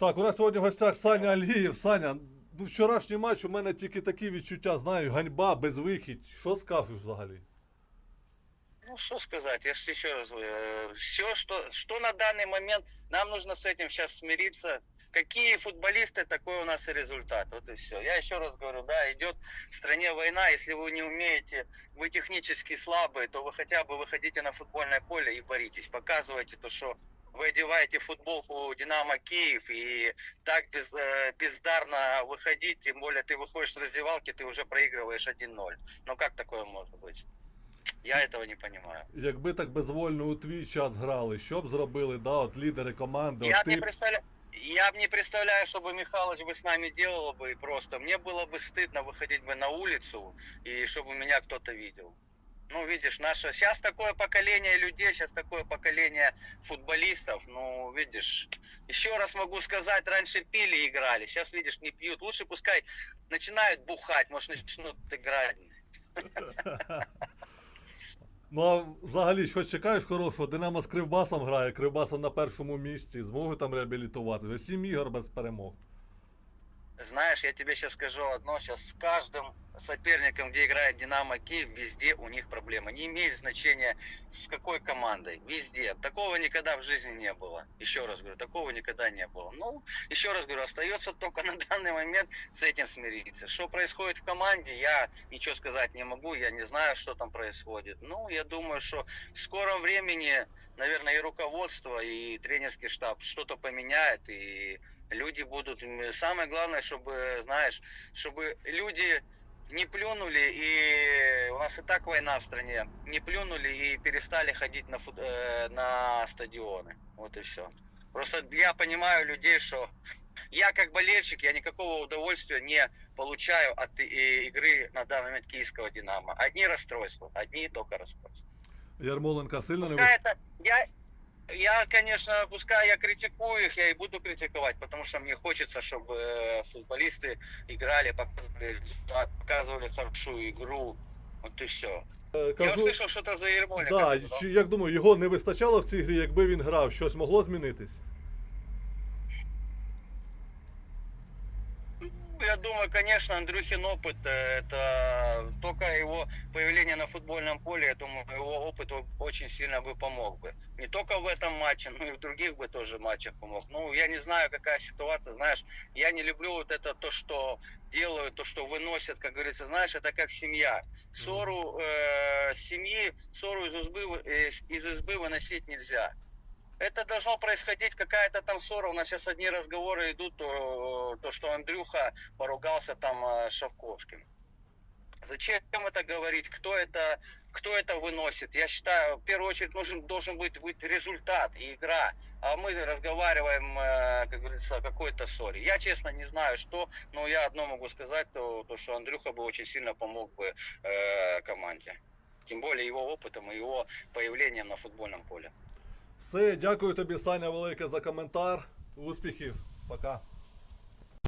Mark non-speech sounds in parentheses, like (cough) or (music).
Так, у нас сьогодні в гостях Саня Алієв. Саня, ну вчорашній матч у мене тільки такі відчуття, знаю, ганьба, безвихідь. Що скажеш взагалі? Ну, что сказать, я же еще раз все, что, что на данный момент, нам нужно с этим сейчас смириться. Какие футболисты, такой у нас и результат. Вот и все. Я еще раз говорю, да, идет в стране война. Если вы не умеете, вы технически слабые, то вы хотя бы выходите на футбольное поле и боритесь. Показывайте то, что вы одеваете футболку Динамо Киев и так без, э, бездарно выходить, тем более ты выходишь с раздевалки, ты уже проигрываешь 1-0. Ну как такое может быть? Я этого не понимаю. Якби так безвольно у твій час грали, що б зробили, да, от лідери команди, Я от не ти. представляю. Я не представляю, чтобы Михалыч бы с нами делал бы просто. Мне было бы стыдно выходить бы на улицу и чтобы меня кто-то видел. Ну, видишь, наше сейчас такое поколение людей, сейчас такое поколение футболистов. Ну, видишь, еще раз могу сказать, раньше пили и играли, сейчас, видишь, не пьют. Лучше пускай начинают бухать, может, начнут играть. (laughs) Ну а взагалі, що чекаєш хорошого? Динамо з Кривбасом грає, Кривбаса на першому місці, зможуть там реабілітувати. Вже сім ігор без перемог. Знаешь, я тебе сейчас скажу одно, сейчас с каждым соперником, где играет Динамо Киев, везде у них проблема. Не имеет значения с какой командой, везде. Такого никогда в жизни не было. Еще раз говорю, такого никогда не было. Ну, еще раз говорю, остается только (laughs) на данный момент с этим смириться. Что происходит в команде, я ничего сказать не могу, я не знаю, что там происходит. Ну, я думаю, что в скором времени, наверное, и руководство, и тренерский штаб что-то поменяет, и люди будут... Самое главное, чтобы, знаешь, чтобы люди не плюнули, и у нас и так война в стране, не плюнули и перестали ходить на, фут- э, на стадионы. Вот и все. Просто я понимаю людей, что (laughs) я как болельщик, я никакого удовольствия не получаю от и- игры на данный момент киевского Динамо. Одни расстройства, одни только расстройства. Ярмоленка сильно не это, я, я, конечно, пускай я критикую их, я и буду критиковать, потому что мне хочется, чтобы э, футболисты играли, показывали, результат, показывали хорошую игру. Вот и все. Е, Я Кажу, услышал что-то за Ермоленко. да, сказал. чи, як думаю, його не вистачало в цій грі, якби він грав, щось могло змінитись? Я думаю, конечно, Андрюхин опыт, э, это только его появление на футбольном поле, я думаю, его опыт очень сильно бы помог бы. Не только в этом матче, (laughs) но и в других бы тоже матчах помог. Ну, я не знаю, какая ситуация, знаешь, я не люблю вот это то, что делают, то, что выносят, как говорится, знаешь, это как семья. Ссору э, семьи, ссору из избы, вы- э, из избы выносить нельзя. Это должно происходить какая-то там ссора. У нас сейчас одни разговоры идут, то, то что Андрюха поругался там э, с Шавковским. Зачем это говорить? Кто это, кто это выносит? Я считаю, в первую очередь нужен, должен быть, быть результат и игра. А мы разговариваем, э, как говорится, о какой-то ссоре. Я, честно, не знаю, что, но я одно могу сказать, то, то что Андрюха бы очень сильно помог бы э, команде. Тем более его опытом и его появлением на футбольном поле. Все, дякую тобі, Саня, велике за коментар. Успіхів. Пока.